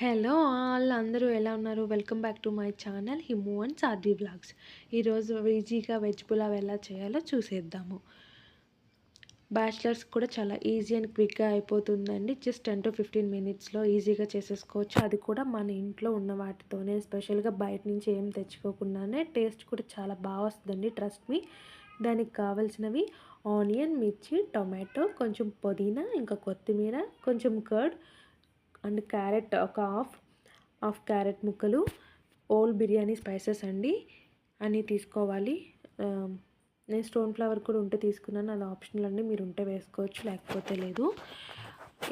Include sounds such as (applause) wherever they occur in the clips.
Hello all అందరూ ఎలా ఉన్నారు? Welcome back to my channel Himu and Sadhvi vlogs. ఈరోజు ఈజీగా వెజ్ పులావ్ ఎలా చేయాలో చూసేద్దాము. బ్యాచిలర్స్ కూడా చాలా ఈజీ అండ్ క్విక్గా అయిపోతుందండి. జస్ట్ టెన్ టు ఫిఫ్టీన్ మినిట్స్లో ఈజీగా చేసేసుకోవచ్చు. అది కూడా మన ఇంట్లో ఉన్న వాటితోనే స్పెషల్గా బయట నుంచి ఏం తెచ్చుకోకుండానే టేస్ట్ కూడా చాలా బాగా వస్తుందండి. Trust me. దానికి కావాల్సినవి ఆనియన్ మిర్చి టొమాటో కొంచెం పుదీనా ఇంకా కొత్తిమీర కొంచెం కర్డ్ అండ్ క్యారెట్ ఒక హాఫ్ హాఫ్ క్యారెట్ ముక్కలు ఓల్ బిర్యానీ స్పైసెస్ అండి. అన్నీ తీసుకోవాలి. నేను స్టోన్ ఫ్లవర్ కూడా ఉంటే తీసుకున్నాను. అది ఆప్షనల్ అండి మీరు ఉంటే వేసుకోవచ్చు లేకపోతే లేదు.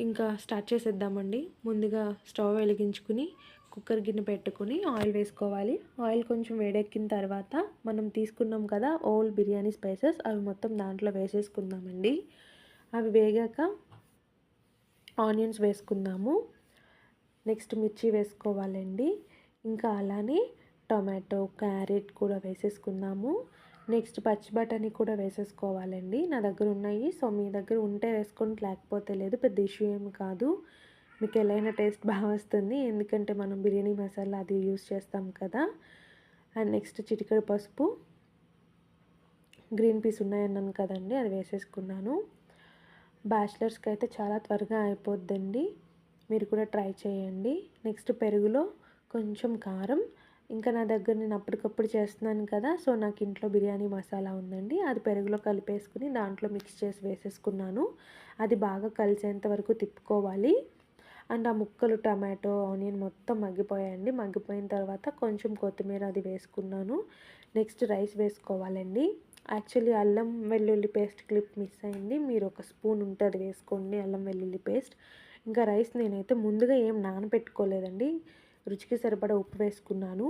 ఇంకా స్టార్ట్ చేసేద్దామండి. ముందుగా స్టవ్ వెలిగించుకుని కుక్కర్ గిన్నె పెట్టుకుని ఆయిల్ వేసుకోవాలి. ఆయిల్ కొంచెం వేడెక్కిన తర్వాత మనం తీసుకున్నాం కదా ఓల్ బిర్యానీ స్పైసెస్ అవి మొత్తం దాంట్లో వేసేసుకుందామండి. అవి వేగాక ఆనియన్స్ వేసుకుందాము. నెక్స్ట్ మిర్చి వేసుకోవాలండి. ఇంకా అలానే టొమాటో క్యారెట్ కూడా వేసేసుకుందాము. నెక్స్ట్ పచ్చి బఠానీ కూడా వేసేసుకోవాలండి. నా దగ్గర ఉన్నాయి. సో మీ దగ్గర ఉంటే వేసుకోండి. లేకపోతే లేదు పెద్ద ఇష్యూ ఏమి కాదు. మీకు ఎలా టేస్ట్ (laughs) బాగా వస్తుంది. ఎందుకంటే మనం బిర్యానీ మసాలా అది యూస్ చేస్తాం కదా. అండ్ నెక్స్ట్ చిటికడు పసుపు. గ్రీన్ పీస్ ఉన్నాయన్నాను కదండి అది వేసేసుకున్నాను. బ్యాచిలర్స్కి అయితే చాలా త్వరగా అయిపోద్దండి. మీరు కూడా ట్రై చేయండి. నెక్స్ట్ పెరుగులో కొంచెం కారం. ఇంకా నా దగ్గర నేను అప్పటికప్పుడు చేస్తున్నాను కదా సో నాకు ఇంట్లో బిర్యానీ మసాలా ఉందండి. అది పెరుగులో కలిపేసుకుని దాంట్లో మిక్స్ చేసి వేసేసుకున్నాను. అది బాగా కలిసేంత వరకు తిప్పుకోవాలి. అండ్ ఆ ముక్కలు టమాటో ఆనియన్ మొత్తం మగ్గిపోయాయండి. మగ్గిపోయిన తర్వాత కొంచెం కొత్తిమీర అది వేసుకున్నాను. నెక్స్ట్ రైస్ వేసుకోవాలండి. యాక్చువల్లీ అల్లం వెల్లుల్లి పేస్ట్ క్లిప్ మిస్ అయింది. మీరు ఒక స్పూన్ ఉంటే అది వేసుకోండి అల్లం వెల్లుల్లి పేస్ట్. ఇంకా రైస్ నేనైతే ముందుగా ఏం నానబెట్టుకోలేదండి. రుచికి సరిపడా ఉప్పు వేసుకున్నాను.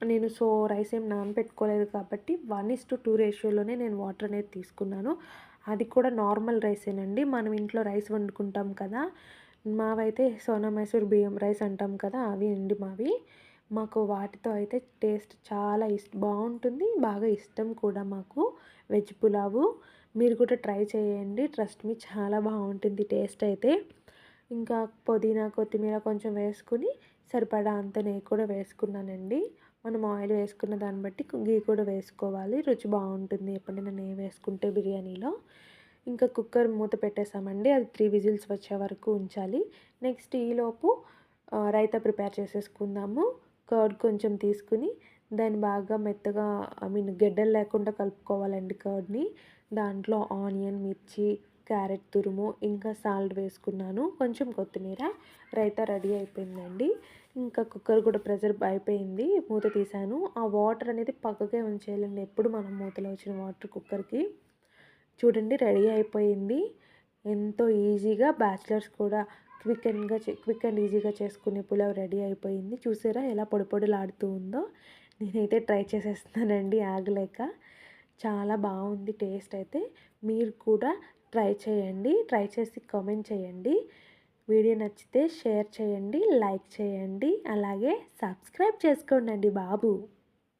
నేను సో రైస్ ఏం నానబెట్టుకోలేదు కాబట్టి వన్ ఇస్ టు టూ రేషియోలోనే నేను వాటర్ అనేది తీసుకున్నాను. అది కూడా నార్మల్ రైసేనండి. మనం ఇంట్లో రైస్ వండుకుంటాం కదా. మావైతే సోనా మైసూర్ బియ్యం రైస్ అంటాం కదా అవి అండి మావి. మాకు వాటితో అయితే టేస్ట్ చాలా ఇష్ట బాగుంటుంది. బాగా ఇష్టం కూడా మాకు. వెజ్ పులావు. మీరు కూడా ట్రై చేయండి. ట్రస్ట్ మీ చాలా బాగుంటుంది టేస్ట్ అయితే. ఇంకా పుదీనా కొత్తిమీర కొంచెం వేసుకుని సరిపడా అంత నెయ్యి కూడా వేసుకున్నానండి. మనం ఆయిల్ వేసుకున్న దాన్ని బట్టి గీ కూడా వేసుకోవాలి. రుచి బాగుంటుంది ఎప్పుడైనా నెయ్యి వేసుకుంటే బిర్యానీలో. ఇంకా కుక్కర్ మూత పెట్టేసామండి. అది త్రీ విజిల్స్ వచ్చే వరకు ఉంచాలి. నెక్స్ట్ ఈలోపు రైతా ప్రిపేర్ చేసేసుకుందాము. కర్డ్ కొంచెం తీసుకుని దాన్ని బాగా మెత్తగా ఐ మీన్ గెడ్డలు లేకుండా కలుపుకోవాలండి కర్డ్ని. దాంట్లో ఆనియన్ మిర్చి క్యారెట్ తురుము ఇంకా సాల్ట్ వేసుకున్నాను. కొంచెం కొత్తిమీర. రైతా రెడీ అయిపోయిందండి. ఇంకా కుక్కర్ కూడా ప్రెజర్ అయిపోయింది. మూత తీసాను ఆ వాటర్ అనేది పక్కకే ఉంచేయాలండి. ఎప్పుడు మనం మూతలో వచ్చిన వాటర్ కుక్కర్కి. చూడండి రెడీ అయిపోయింది. ఎంతో ఈజీగా బ్యాచిలర్స్ కూడా క్విక్ అండ్గా క్విక్ అండ్ ఈజీగా చేసుకునే పులావ్ రెడీ అయిపోయింది. చూసారా ఎలా పొడి పొడిలాడుతూ ఉందో. నేనైతే ట్రై చేసేస్తున్నానండి. ఆగలేక. చాలా బాగుంది టేస్ట్ అయితే. మీరు కూడా ట్రై చేయండి ట్రై చేసి కామెంట్ చేయండి. వీడియో నచ్చితే షేర్ చేయండి లైక్ చేయండి. అలాగే సబ్స్క్రైబ్ చేసుకోండి బాబు.